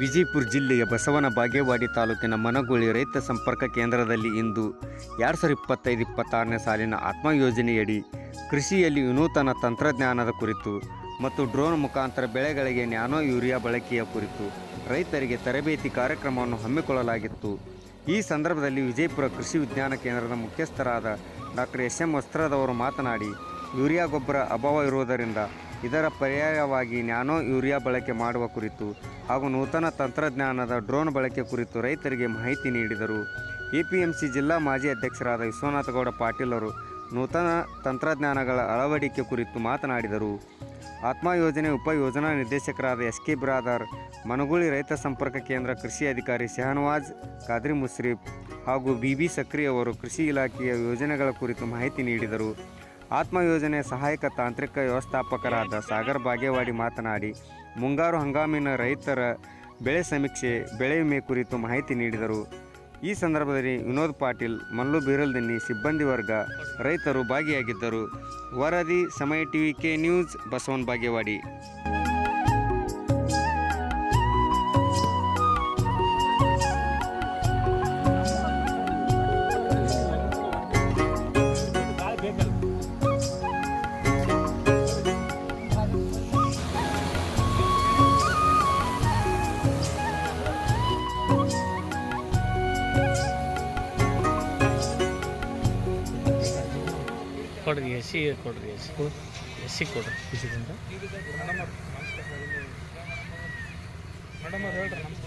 ವಿಜಯಪುರ ಜಿಲ್ಲೆಯ ಬಸವನ ಬಾಗೇವಾಡಿ ತಾಲೂಕಿನ ಮನಗೂಳಿ ರೈತ ಸಂಪರ್ಕ ಕೇಂದ್ರದಲ್ಲಿ ಇಂದು ಎರಡು ಸಾವಿರದ ಇಪ್ಪತ್ತೈದು ಇಪ್ಪತ್ತಾರನೇ ಸಾಲಿನ ಆತ್ಮ ಯೋಜನೆಯಡಿ ಕೃಷಿಯಲ್ಲಿ ವಿನೂತನ ತಂತ್ರಜ್ಞಾನದ ಕುರಿತು ಮತ್ತು ಡ್ರೋನ್ ಮುಖಾಂತರ ಬೆಳೆಗಳಿಗೆ ನ್ಯಾನೋ ಯೂರಿಯಾ ಬಳಕೆಯ ಕುರಿತು ರೈತರಿಗೆ ತರಬೇತಿ ಕಾರ್ಯಕ್ರಮವನ್ನು ಹಮ್ಮಿಕೊಳ್ಳಲಾಗಿತ್ತು. ಈ ಸಂದರ್ಭದಲ್ಲಿ ವಿಜಯಪುರ ಕೃಷಿ ವಿಜ್ಞಾನ ಕೇಂದ್ರದ ಮುಖ್ಯಸ್ಥರಾದ ಡಾಕ್ಟರ್ ಎಸ್ ಎಂ ವಸ್ತ್ರದವರು ಮಾತನಾಡಿ, ಯೂರಿಯಾ ಗೊಬ್ಬರ ಅಭಾವ ಇರುವುದರಿಂದ ಇದರ ಪರ್ಯಾಯವಾಗಿ ನ್ಯಾನೋ ಯೂರಿಯಾ ಬಳಕೆ ಮಾಡುವ ಕುರಿತು ಹಾಗೂ ನೂತನ ತಂತ್ರಜ್ಞಾನದ ಡ್ರೋನ್ ಬಳಕೆ ಕುರಿತು ರೈತರಿಗೆ ಮಾಹಿತಿ ನೀಡಿದರು. ಎಪಿಎಂಸಿ ಜಿಲ್ಲಾ ಮಾಜಿ ಅಧ್ಯಕ್ಷರಾದ ವಿಶ್ವನಾಥಗೌಡ ಪಾಟೀಲ್ ಅವರು ನೂತನ ತಂತ್ರಜ್ಞಾನಗಳ ಅಳವಡಿಕೆ ಕುರಿತು ಮಾತನಾಡಿದರು. ಆತ್ಮ ಯೋಜನೆ ಉಪಯೋಜನಾ ನಿರ್ದೇಶಕರಾದ ಎಸ್ ಕೆ ಬ್ರಾದರ್, ಮನಗೂಳಿ ರೈತ ಸಂಪರ್ಕ ಕೇಂದ್ರ ಕೃಷಿ ಅಧಿಕಾರಿ ಶಹನವಾಜ್ ಖಾದ್ರಿ ಮುಸ್ರೀಫ್ ಹಾಗೂ ಬಿ ಬಿ ಸಕ್ರಿ ಅವರು ಕೃಷಿ ಇಲಾಖೆಯ ಯೋಜನೆಗಳ ಕುರಿತು ಮಾಹಿತಿ ನೀಡಿದರು. ಆತ್ಮ ಯೋಜನೆ ಸಹಾಯಕ ತಾಂತ್ರಿಕ ವ್ಯವಸ್ಥಾಪಕರಾದ ಸಾಗರ್ ಬಾಗೇವಾಡಿ ಮಾತನಾಡಿ, ಮುಂಗಾರು ಹಂಗಾಮಿನ ರೈತರ ಬೆಳೆ ಸಮೀಕ್ಷೆ, ಬೆಳೆ ವಿಮೆ ಕುರಿತು ಮಾಹಿತಿ ನೀಡಿದರು. ಈ ಸಂದರ್ಭದಲ್ಲಿ ವಿನೋದ್ ಪಾಟೀಲ್, ಮಲ್ಲು ಬೀರಲ್ದಿನ್ನಿ ಸಿಬ್ಬಂದಿ ವರ್ಗ ರೈತರು ಭಾಗಿಯಾಗಿದ್ದರು. ವರದಿ, ಸಮಯ, TV K news, Basavan Bagewadi. ಕೊಡ್ರಿ ಎ ಸಿ ಕೊಡ್ರಿ ಎಸ್ ಸಿ ಎಸ್ ಸಿ ಕೊಡ್ರಿ ಮೇಡಮ್ ಅವ್ರು ಹೇಳ್ರಿ ನಮಸ್ಕಾರ.